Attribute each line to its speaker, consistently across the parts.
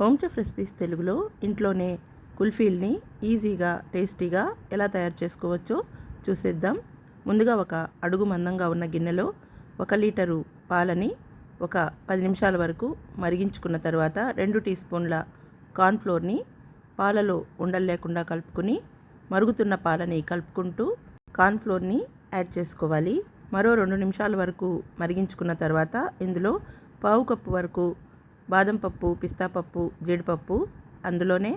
Speaker 1: Home chef recipes తెలుగులో ఇంట్లోనే కుల్ఫీల్ని ఈజీగా టేస్టీగా ఎలా తయారు చేసుకోవచ్చో చూసేద్దాం. ముందుగా ఒక అడుగు మందంగా ఉన్న గిన్నెలో ఒక లీటరు పాలని ఒక పది నిమిషాల వరకు మరిగించుకున్న తర్వాత రెండు టీ స్పూన్ల కార్న్ఫ్లోర్ని పాలలో ఉండలు లేకుండా కలుపుకుని మరుగుతున్న పాలని కలుపుకుంటూ కార్న్ఫ్లోర్ని యాడ్ చేసుకోవాలి. మరో రెండు నిమిషాల వరకు మరిగించుకున్న తర్వాత ఇందులో పావు కప్పు వరకు బాదం పప్పు పిస్తా పప్పు జీడిపప్పు అందులోనే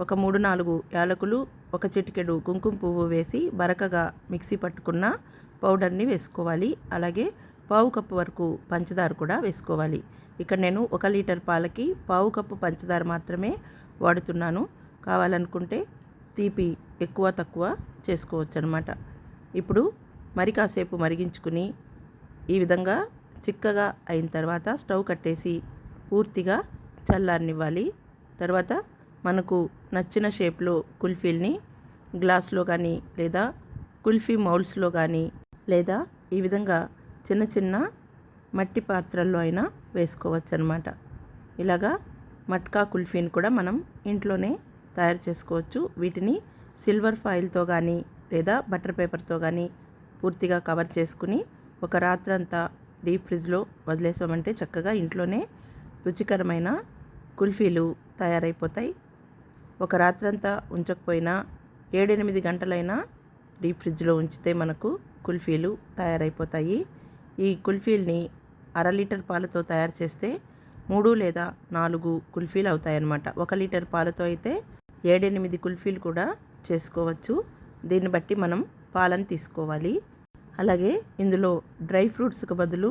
Speaker 1: ఒక మూడు నాలుగు యాలకులు ఒక చిటికెడు కుంకుమ పువ్వు వేసి బరకగా మిక్సీ పట్టుకున్న పౌడర్ని వేసుకోవాలి. అలాగే పావు కప్పు వరకు పంచదార కూడా వేసుకోవాలి. ఇక్కడ నేను ఒక లీటర్ పాలకి పావు కప్పు పంచదార మాత్రమే వాడుతున్నాను. కావాలనుకుంటే తీపి ఎక్కువ తక్కువ చేసుకోవచ్చు అనమాట ఇప్పుడు మరి కాసేపు మరిగించుకుని ఈ విధంగా చిక్కగా అయిన తర్వాత స్టవ్ కట్టేసి పూర్తిగా చల్లారనివ్వాలి. తర్వాత మనకు నచ్చిన షేప్లో కుల్ఫీల్ని గ్లాస్లో కానీ లేదా కుల్ఫీ మౌల్స్లో కానీ లేదా ఈ విధంగా చిన్న చిన్న మట్టి పాత్రల్లో అయినా వేసుకోవచ్చు అనమాట ఇలాగా మట్కా కుల్ఫీని కూడా మనం ఇంట్లోనే తయారు చేసుకోవచ్చు. వీటిని సిల్వర్ ఫాయిల్తో కానీ లేదా బటర్ పేపర్తో కానీ పూర్తిగా కవర్ చేసుకుని ఒక రాత్రంతా డీప్ ఫ్రిడ్జ్లో వదిలేసామంటే చక్కగా ఇంట్లోనే రుచికరమైన కుల్ఫీలు తయారైపోతాయి. ఒక రాత్రంతా ఉంచకపోయినా ఏడెనిమిది గంటలైనా డీప్ ఫ్రిడ్జ్లో ఉంచితే మనకు కుల్ఫీలు తయారైపోతాయి. ఈ కుల్ఫీల్ని అర లీటర్ పాలతో తయారు చేస్తే మూడు లేదా నాలుగు కుల్ఫీలు అవుతాయన్నమాట. ఒక లీటర్ పాలతో అయితే ఏడెనిమిది కుల్ఫీలు కూడా చేసుకోవచ్చు. దీన్ని బట్టి మనం పాలను తీసుకోవాలి. అలాగే ఇందులో డ్రై ఫ్రూట్స్కి బదులు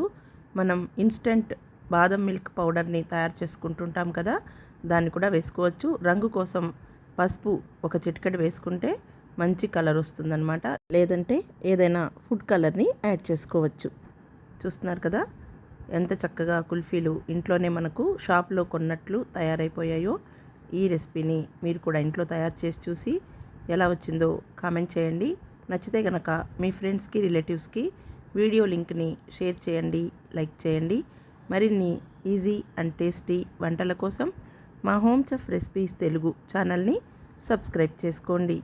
Speaker 1: మనం ఇన్స్టెంట్ బాదం మిల్క్ పౌడర్ని తయారు చేసుకుంటుంటాం కదా దాన్ని కూడా వేసుకోవచ్చు. రంగు కోసం పసుపు ఒక చిటికెడు వేసుకుంటే మంచి కలర్ వస్తుందన్నమాట. లేదంటే ఏదైనా ఫుడ్ కలర్ని యాడ్ చేసుకోవచ్చు. చూస్తున్నారు కదా ఎంత చక్కగా కుల్ఫీలు ఇంట్లోనే మనకు షాప్లో కొన్నట్లు తయారైపోయాయో ఈ రెసిపీని మీరు కూడా ఇంట్లో తయారు చేసి చూసి ఎలా వచ్చిందో కామెంట్ చేయండి. నచ్చితే కనుక మీ ఫ్రెండ్స్కి రిలేటివ్స్కి వీడియో లింక్ని షేర్ చేయండి లైక్ చేయండి. మరిన్ని ఈజీ అండ్ టేస్టీ వంటల కోసం మా హోమ్ చెఫ్ రెసిపీస్ తెలుగు ఛానల్ని సబ్స్క్రైబ్ చేసుకోండి.